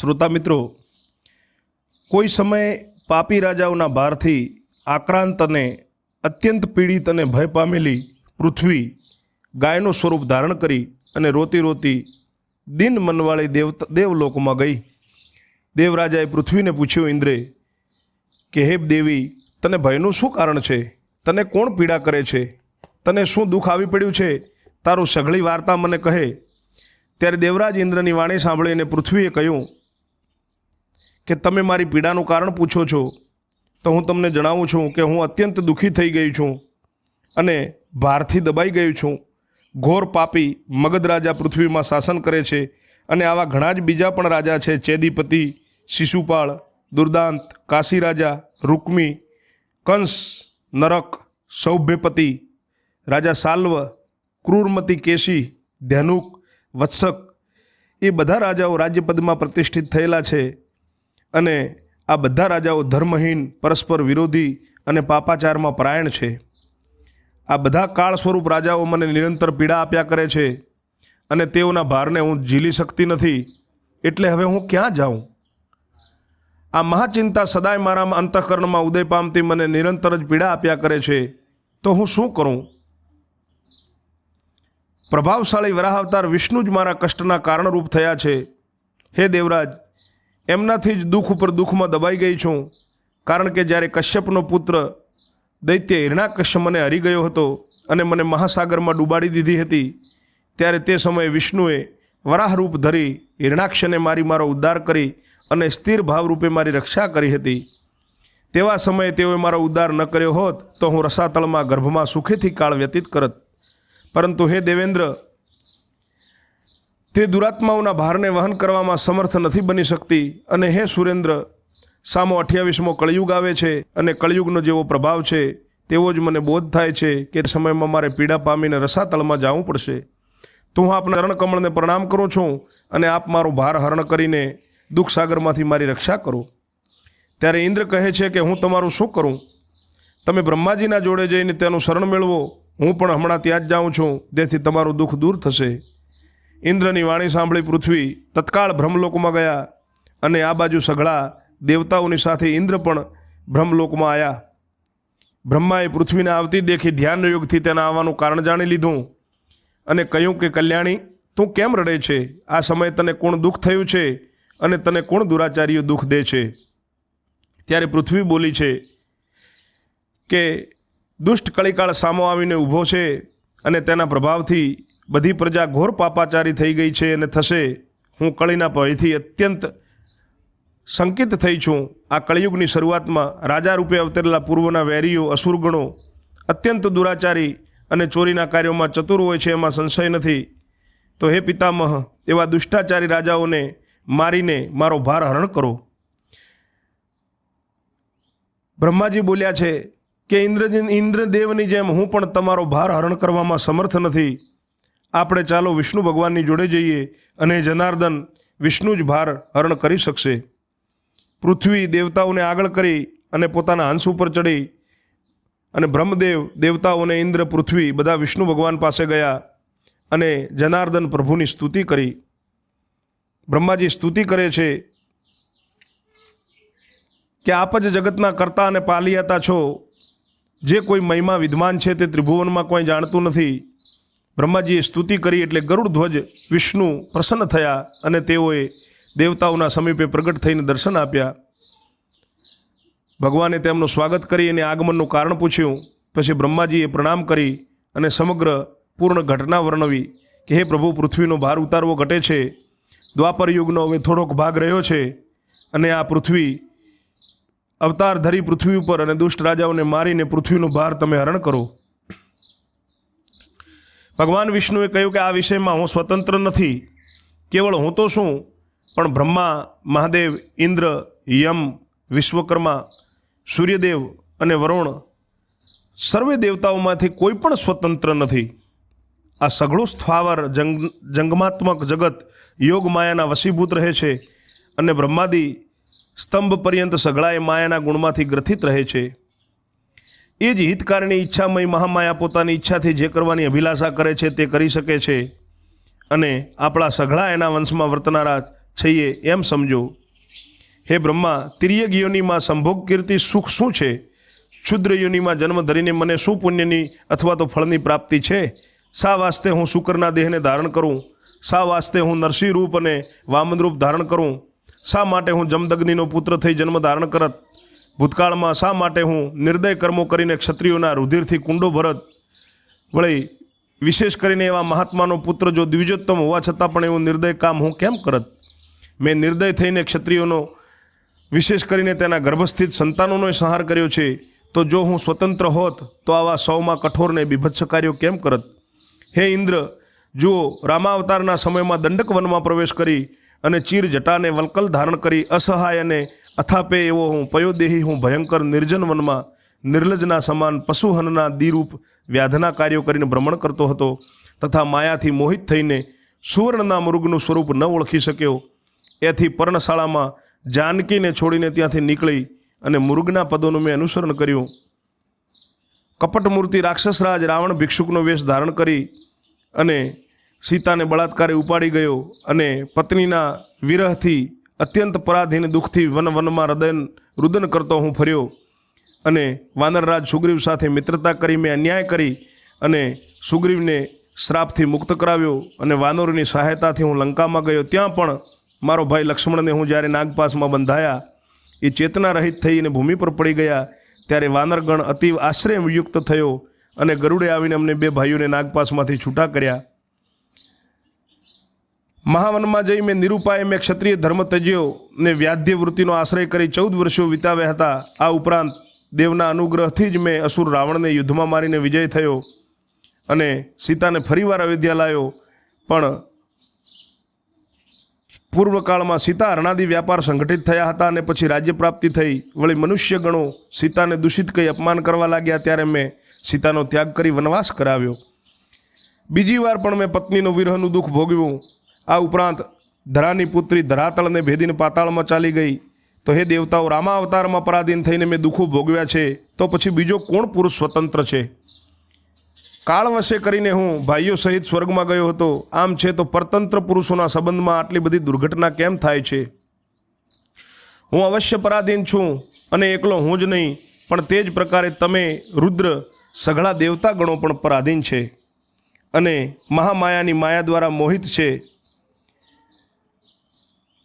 શ્રોતા મિત્રો, કોઈ સમયે પાપી રાજાઓના ભારથી આક્રાંત અને અત્યંત પીડિત અને ભય પામેલી પૃથ્વી ગાયનું સ્વરૂપ ધારણ કરી અને રોતી રોતી દિન મનવાળી દેવ, દેવલોકમાં ગઈ. દેવરાજાએ પૃથ્વીને પૂછ્યું, ઇન્દ્રે, કે હે દેવી, તને ભયનું શું કારણ છે? તને કોણ પીડા કરે છે? તને શું દુઃખ આવી પડ્યું છે? તારું સઘળી વાર્તા મને કહે. ત્યારે દેવરાજ ઇન્દ્રની વાણી સાંભળીને પૃથ્વીએ કહ્યું કે તમે મારી પીડાનું કારણ પૂછો છો, તો હું તમને જણાવું છું કે હું અત્યંત દુઃખી થઈ ગઈ છું અને ભારથી દબાઈ ગયું છું. ઘોર પાપી મગધ રાજા પૃથ્વીમાં શાસન કરે છે અને આવા ઘણા જ બીજા પણ રાજા છે, ચેદીપતિ, શિશુપાળ, દુર્દાંત કાશી રાજા રૂકમી, કંસ, નરક, સૌભ્યપતિ, રાજા સાલ્વ, ક્રૂરમતી કેશી ધ્યાનુક વત્સક, એ બધા રાજાઓ રાજ્યપદમાં પ્રતિષ્ઠિત થયેલા છે. અને આ બધા રાજાઓ ધર્મહીન, પરસ્પર વિરોધી અને પાપાચારમાં પરાયણ છે. આ બધા કાળ સ્વરૂપ રાજાઓ મને નિરંતર પીડા આપ્યા કરે છે અને તેઓના ભારને હું ઝીલી શકતી નથી. એટલે હવે હું ક્યાં જાઉં? આ મહાચિંતા સદાય મારા અંતઃકરણમાં ઉદય પામતી મને નિરંતર જ પીડા આપ્યા કરે છે. તો હું શું કરું? પ્રભાવશાળી વરાહ અવતાર વિષ્ણુ જ મારા કષ્ટના કારણરૂપ થયા છે. હે દેવરાજ એમનાથી જ દુઃખ ઉપર દુઃખમાં દબાઈ ગઈ છું. કારણ કે જ્યારે કશ્યપનો પુત્ર દૈત્ય હિરણાકશ્ય મને હરી ગયો હતો અને મને મહાસાગરમાં ડૂબાડી દીધી હતી, ત્યારે તે સમયે વિષ્ણુએ વરાહરૂપ ધરી હિરણાક્ષને મારી મારો ઉદ્ધાર કરી અને સ્થિર ભાવરૂપે મારી રક્ષા કરી હતી. તેવા સમયે તેઓએ મારો ઉદ્ધાર ન કર્યો હોત તો હું રસાતળમાં ગર્ભમાં સુખેથી કાળ વ્યતીત કરત. પરંતુ હે દેવેન્દ્ર તે દુરાત્માઓના ભારને વહન કરવામાં સમર્થ નથી બની શકતી. અને હે સુરેન્દ્ર, સામો અઠ્યાવીસમો કળિયુગ આવે છે અને કળિયુગનો જેવો પ્રભાવ છે, તેવો જ મને બોધ થાય છે કે સમયમાં મારે પીડા પામીને રસાતળમાં જવું પડશે. તો હું આપના રણકમળને પ્રણામ કરું છું અને આપ મારું ભાર હરણ કરીને દુઃખ સાગરમાંથી મારી રક્ષા કરો. ત્યારે ઇન્દ્ર કહે છે કે હું તમારું શું કરું? તમે બ્રહ્માજીના જોડે જઈને તેનું શરણ મેળવો. હું પણ હમણાં ત્યાં જ જાઉં છું, જેથી તમારું દુઃખ દૂર થશે. ઇન્દ્રની વાણી સાંભળી પૃથ્વી તત્કાળ બ્રહ્મલોકમાં ગયા અને આ બાજુ સઘળા દેવતાઓની સાથે ઇન્દ્ર પણ બ્રહ્મલોકમાં આવ્યા બ્રહ્માએ પૃથ્વીને આવતી દેખી ધ્યાન યોગથી તેના આવવાનું કારણ જાણી લીધું અને કહ્યું કે, કલ્યાણી, તું કેમ રડે છે? આ સમયે તને કોણ દુઃખ થયું છે અને તને કોણ દુરાચારીઓ દુઃખ દે છે? ત્યારે પૃથ્વી બોલી છે કે, દુષ્ટ કળીકાળ સામો આવીને ઊભો છે અને તેના પ્રભાવથી બધી પ્રજા ઘોર પાપાચારી થઈ ગઈ છે અને થશે. હું કળીના ભયથી અત્યંત સંકિત થઈ છું. આ કળિયુગની શરૂઆતમાં રાજા રૂપે અવતરેલા પૂર્વના વેરીઓ, અસુરગણો, અત્યંત દુરાચારી અને ચોરીના કાર્યોમાં ચતુર હોય છે એમાં સંશય નથી. તો હે પિતામહ, એવા દુષ્ટાચારી રાજાઓને મારીને મારો ભાર હરણ કરો. બ્રહ્માજી બોલ્યા છે કે ઇન્દ્રદેવની જેમ હું પણ તમારો ભાર હરણ કરવામાં સમર્થ નથી. આપણે ચાલો વિષ્ણુ ભગવાનની જોડે જઈએ અને જનાર્દન વિષ્ણુ જ ભાર હરણ કરી શકશે. પૃથ્વી દેવતાઓને આગળ કરી અને પોતાના હંસ ઉપર ચડી અને બ્રહ્મદેવ દેવતાઓને ઇન્દ્ર, પૃથ્વી બધા વિષ્ણુ ભગવાન પાસે ગયા અને જનાર્દન પ્રભુની સ્તુતિ કરી. બ્રહ્માજી સ્તુતિ કરે છે કે આપ જ જગતના કરતા અને પાલિયાતા છો. જે કોઈ મહિમા વિદ્વાન છે તે ત્રિભુવનમાં કોઈ જાણતું નથી. બ્રહ્માજીએ સ્તુતિ કરી એટલે ગરુડ ધ્વજ વિષ્ણુ પ્રસન્ન થયા અને તેઓએ દેવતાઓના સમીપે પ્રગટ થઈને દર્શન આપ્યા. ભગવાને તેમનું સ્વાગત કરી અને આગમનનું કારણ પૂછ્યું. પછી બ્રહ્માજીએ પ્રણામ કરી અને સમગ્ર પૂર્ણ ઘટના વર્ણવી કે હે પ્રભુ, પૃથ્વીનો ભાર ઉતારવો ઘટે છે. દ્વાપર યુગનો હવે થોડોક ભાગ રહ્યો છે અને આ પૃથ્વી અવતાર ધરી પૃથ્વી ઉપર અને દુષ્ટ રાજાઓને મારીને પૃથ્વીનો ભાર તમે હરણ કરો. ભગવાન વિષ્ણુએ કહ્યું કે આ વિષયમાં હું સ્વતંત્ર નથી. કેવળ હું તો શું પણ બ્રહ્મા, મહાદેવ, ઇન્દ્ર, યમ, વિશ્વકર્મા, સૂર્યદેવ અને વરુણ સર્વે દેવતાઓમાંથી કોઈ પણ સ્વતંત્ર નથી. આ સઘળું સ્થાવર જંગ, જંગમાત્મક જગત યોગ માયાના વશીભૂત રહે છે અને બ્રહ્માદિ સ્તંભ પર્યંત સઘળાએ માયાના ગુણમાંથી ગ્રથિત રહે છે. એ જ હિતકારની ઈચ્છામય મહામાયા પોતાની ઈચ્છાથી જે કરવાની અભિલાષા કરે છે તે કરી શકે છે. અને આપણા સઘળા એના વંશમાં વર્તનારા છીએ એમ સમજો. હે બ્રહ્મા તિર્યક સંભોગ કીર્તિ સુખ શું છે? ક્ષુદ્ર યોનિમાં જન્મ ધરીને મને શું પુણ્યની અથવા તો ફળની પ્રાપ્તિ છે? શા વાસ્તે હું શુકરના દેહને ધારણ કરું? શા વાસ્તે હું નરસિંહ રૂપ અને વામન રૂપ ધારણ કરું? શા માટે હું જમદગ્નિનો પુત્ર થઈ જન્મ ધારણ કરત? ભૂતકાળમાં શા માટે હું નિર્દય કર્મો કરીને ક્ષત્રિયોના રુધિરથી કુંડો ભરત વળી વિશેષ કરીને એવા મહાત્માનો પુત્ર જો દ્વિજોત્તમ હોવા છતાં પણ એવું નિર્દય કામ હું કેમ કરત? મેં નિર્દય થઈને ક્ષત્રિયોનો વિશેષ કરીને તેના ગર્ભસ્થિત સંતાનોનો સંહાર કર્યો છે, તો જો હું સ્વતંત્ર હોત, તો આવા સૌમાં કઠોરને બીભત્સ કાર્યો કેમ કરત? હે ઇન્દ્ર, જુઓ, રામાવતારના સમયમાં દંડક વનમાં પ્રવેશ કરી અને ચીર જટાને વલકલ ધારણ કરી અસહાય અને અથાપે એવો હું પયોદેહી, હું ભયંકર નિર્જન વનમાં નિર્લજના સમાન પશુહનના દીરૂપ વ્યાધના કાર્યો કરીને ભ્રમણ કરતો હતો તથા માયાથી મોહિત થઈને સુવર્ણના મૃગનું સ્વરૂપ ન ઓળખી શક્યો. એથી પર્ણશાળામાં જાનકીને છોડીને ત્યાંથી નીકળી અને મૃગના પદોનું મેં અનુસરણ કર્યું. કપટમૂર્તિ રાક્ષસરાજ રાવણ ભિક્ષુકનો વેશ ધારણ કરી અને સીતાને બળાત્કારે ઉપાડી ગયો અને પત્નીના વિરહથી અત્યંત પરાધીન દુઃખથી વન વનમાં હૃદય રુદન કરતો હું ફર્યો અને વાનરરાજ સુગ્રીવ સાથે મિત્રતા કરી મેં અન્યાય કરી અને સુગ્રીવને શ્રાપથી મુક્ત કરાવ્યો અને વાનરોની સહાયતાથી હું લંકામાં ગયો. ત્યાં પણ મારો ભાઈ લક્ષ્મણને હું જ્યારે નાગપાસમાં બંધાયા, એ ચેતના રહિત થઈને ભૂમિ પર પડી ગયા, ત્યારે વાનરગણ અતિ આશ્રયયુક્ત થયો અને ગરુડે આવીને અમને બે ભાઈઓને નાગપાસમાંથી છૂટા કર્યા. મહાવનમાં જઈ મેં નિરૂપાએ મેં ક્ષત્રિય ધર્મ ત્યજ્યો ને વ્યાધ્ય વૃત્તિનો આશ્રય કરી ચૌદ વર્ષો વિતાવ્યા હતા. આ ઉપરાંત દેવના અનુગ્રહથી જ મેં અસુર રાવણને યુદ્ધમાં મારીને વિજય થયો અને સીતાને ફરીવાર અયોધ્યા લાવ્યો પણ પૂર્વકાળમાં સીતા હરણાદી વ્યાપાર સંગઠિત થયા હતા અને પછી રાજ્ય પ્રાપ્તિ થઈ. વળી મનુષ્ય ગણો સીતાને દૂષિત કહી અપમાન કરવા લાગ્યા ત્યારે મેં સીતાનો ત્યાગ કરી વનવાસ કરાવ્યો. બીજી વાર પણ મેં પત્નીનો વિરહનું દુઃખ ભોગવ્યું. આ ઉપરાંત ધરાની પુત્રી ધરાતળને ભેદીને પાતાળમાં ચાલી ગઈ. તો હે દેવતાઓ રામા અવતારમાં પરાધીન થઈને મેં દુઃખો ભોગવ્યા છે. તો પછી બીજો કોણ પુરુષ સ્વતંત્ર છે? કાળ વશે કરીને હું ભાઈઓ સહિત સ્વર્ગમાં ગયો હતો. આમ છે તો પરતંત્ર પુરુષોના સંબંધમાં આટલી બધી દુર્ઘટના કેમ થાય છે? હું અવશ્ય પરાધીન છું અને એકલો હું જ નહીં, પણ તે જ પ્રકારે તમે રુદ્ર સઘળા દેવતાગણો પણ પરાધીન છે. અને મહામાયાની માયા દ્વારા મોહિત છે.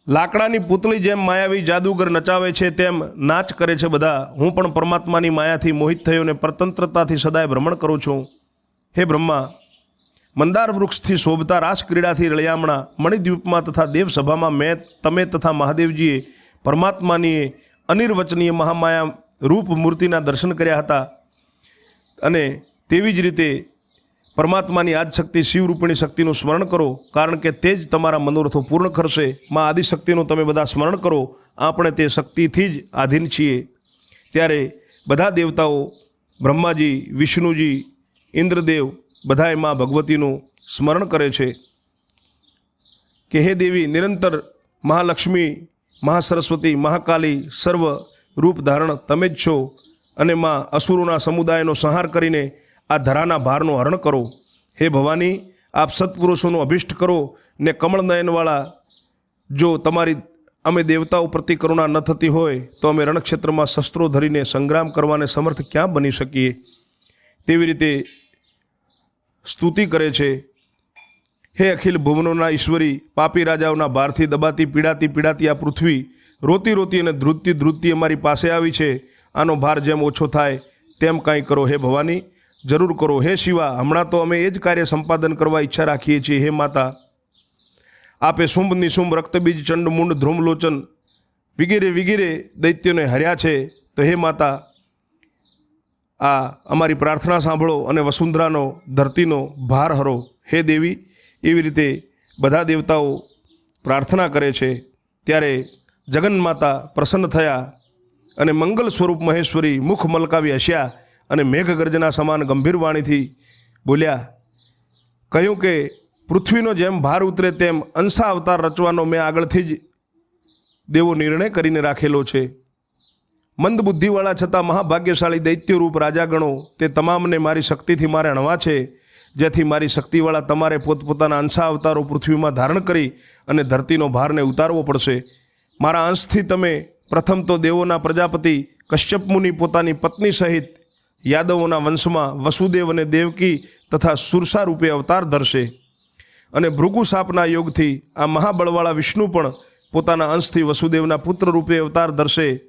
લાકડાની પૂતળી જેમ માયાવી જાદુગર નચાવે છે, તેમ નાચ કરે છે બધા. હું પણ પરમાત્માની માયાથી મોહિત થયો અને પરતંત્રતાથી સદાય ભ્રમણ કરું છું. હે બ્રહ્મા, મંદાર વૃક્ષથી શોભતા રાસક્રીડાથી રળિયામણા, મણિદ્વીપમાં તથા દેવસભામાં મેં, તમે તથા મહાદેવજીએ પરમાત્માની અનિર્વચનીય મહામાયા રૂપ મૂર્તિના દર્શન કર્યા હતા. અને તેવી જ રીતે પરમાત્માની આદશક્તિ શિવરૂપિણી શક્તિનું સ્મરણ કરો, કારણ કે તે જ તમારા મનોરથો પૂર્ણ કરશે. માં આદિશક્તિનું તમે બધા સ્મરણ કરો, આપણે તે શક્તિથી જ આધીન છીએ. ત્યારે બધા દેવતાઓ, બ્રહ્માજી, વિષ્ણુજી, ઇન્દ્રદેવ બધાએ માં ભગવતીનું સ્મરણ કરે છે. કે હે દેવી, નિરંતર મહાલક્ષ્મી, મહાસરસ્વતી, મહાકાલી સર્વ રૂપ ધારણ તમે જ છો અને માં અસુરોના સમુદાયનો સંહાર કરીને આ ધરાના ભારનું હરણ કરો. હે ભવાની, આપ સત્પુરુષોનું અભિષ્ટ કરો ને કમળ નયનવાળા જો તમારી, અમે દેવતાઓ પ્રતિ કરુણા ન થતી હોય, તો અમે રણક્ષેત્રમાં શસ્ત્રો ધરીને સંગ્રામ કરવાને સમર્થ ક્યાં બની શકીએ? તેવી રીતે સ્તુતિ કરે છે. હે અખિલ ભુવનોના ઈશ્વરી, પાપી રાજાઓના ભારથી દબાતી, પીડાતી પીડાતી આ પૃથ્વી, રોતી રોતી અને ધ્રુજતી ધ્રુજતી અમારી પાસે આવી છે. આનો ભાર જેમ ઓછો થાય, તેમ કાંઈ કરો. હે ભવાની જરૂર કરો. હે શિવા, હમણાં તો અમે એ જ કાર્ય સંપાદન કરવા ઈચ્છા રાખીએ છીએ. હે માતા, આપે શુંભ નિશુંભ રક્તબીજ ચંડ મુંડ ધ્રુમલોચન વગેરે વગેરે દૈત્યોને હર્યા છે. તો હે માતા, આ અમારી પ્રાર્થના સાંભળો અને વસુંધરાનો ધરતીનો ભાર હરો. હે દેવી, એવી રીતે બધા દેવતાઓ પ્રાર્થના કરે છે. ત્યારે જગન્માતા પ્રસન્ન થયા અને મંગલ સ્વરૂપ મહેશ્વરી મુખ મલકાવી હસ્યા. અને મેઘગર્જના સમાન ગંભીર વાણીથી બોલ્યા, કહ્યું કે પૃથ્વીનો જેમ ભાર ઉતરે તેમ અંશા અવતાર રચવાનો મેં આગળથી જ દેવો નિર્ણય કરીને રાખેલો છે. મંદ બુદ્ધિવાળા છતાં મહાભાગ્યશાળી દૈત્યરૂપ રાજાગણો તે તમામને મારી શક્તિથી મારે અણવા છે, જેથી મારી શક્તિવાળા તમારે પોતપોતાના અંશા અવતારો પૃથ્વીમાં ધારણ કરી અને ધરતીનો ભારને ઉતારવો પડશે. મારા અંશથી તમે પ્રથમ તો દેવોના પ્રજાપતિ કશ્યપ મુનિ પોતાની પત્ની સહિત યાદવોના વંશમાં વસુદેવ અને દેવકી તથા સુરસા રૂપે અવતાર ધરશે. અને ભૃગુ સાપના યોગથી આ મહાબળવાળા વિષ્ણુ પણ પોતાના અંશથી વસુદેવના પુત્ર રૂપે અવતાર ધરશે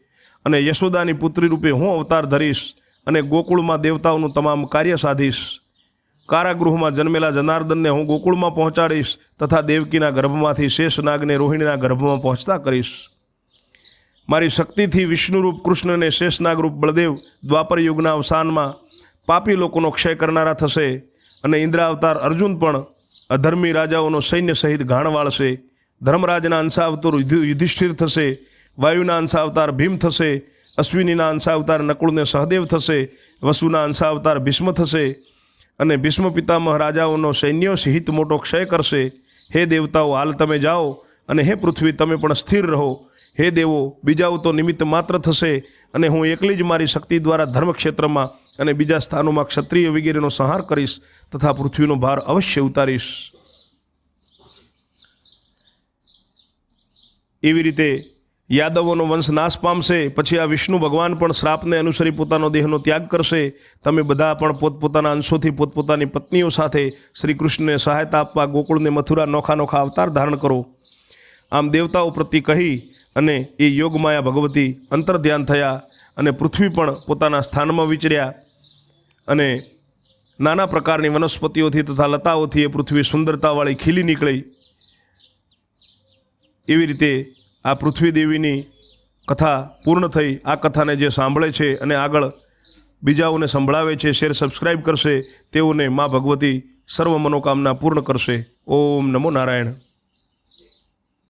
અને યશોદાની પુત્રી રૂપે હું અવતાર ધરીશ અને ગોકુળમાં દેવતાઓનું તમામ કાર્ય સાધીશ. કારાગૃહમાં જન્મેલા જનાર્દનને હું ગોકુળમાં પહોંચાડીશ તથા દેવકીના ગર્ભમાંથી શેષનાગને રોહિણીના ગર્ભમાં પહોંચતા કરીશ. મારી શક્તિથી વિષ્ણુરૂપ કૃષ્ણ અને શેષનાગરૂપ બળદેવ દ્વાપર યુગના અવસાનમાં પાપી લોકોનો ક્ષય કરનારા થશે અને ઇન્દ્રાવતાર અર્જુન પણ અધર્મી રાજાઓનો સૈન્ય સહિત ઘાણ વાળશે. ધર્મરાજના અંશાવતાર યુધિષ્ઠિર થશે, વાયુના અંશાવતાર ભીમ થશે, અશ્વિનીના અંશાવતાર નકુળને સહદેવ થશે, વસુના અંશાવતાર ભીષ્મ થશે અને ભીષ્મ પિતામહ રાજાઓનો સૈન્યો હિત મોટો ક્ષય કરશે. હે દેવતાઓ, હાલ તમે જાઓ અને હે પૃથ્વી, તમે પણ સ્થિર રહો. હે દેવો, બીજાઓ તો નિમિત્ત માત્ર થશે અને હું એકલી જ મારી શક્તિ દ્વારા ધર્મક્ષેત્રમાં અને બીજા સ્થાનોમાં ક્ષત્રિય વગેરેનો સંહાર કરીશ તથા પૃથ્વીનો ભાર અવશ્ય ઉતારીશ. એવી રીતે યાદવોનો વંશ નાશ પામશે, પછી આ વિષ્ણુ ભગવાન પણ શ્રાપને અનુસરી પોતાનો દેહનો ત્યાગ કરશે. તમે બધા પણ પોતપોતાના અંશોથી પોતપોતાની પત્નીઓ સાથે શ્રી કૃષ્ણને સહાયતા આપવા ગોકુળને મથુરા નોખા નોખા અવતાર ધારણ કરો. આમ દેવતાઓ પ્રત્યે કહી અને એ યોગમાયા ભગવતી અંતર ધ્યાન થયા અને પૃથ્વી પણ પોતાના સ્થાનમાં વિચર્યા અને નાના પ્રકારની વનસ્પતિઓથી તથા લતાઓથી એ પૃથ્વી સુંદરતાવાળી ખીલી નીકળી. એવી રીતે આ પૃથ્વી દેવીની કથા પૂર્ણ થઈ. આ કથાને જે સાંભળે છે અને આગળ બીજાઓને સંભળાવે છે શેર સબસ્ક્રાઈબ કરશે, તેઓને મા ભગવતી સર્વ મનોકામના પૂર્ણ કરશે. ઓમ નમો નારાયણ.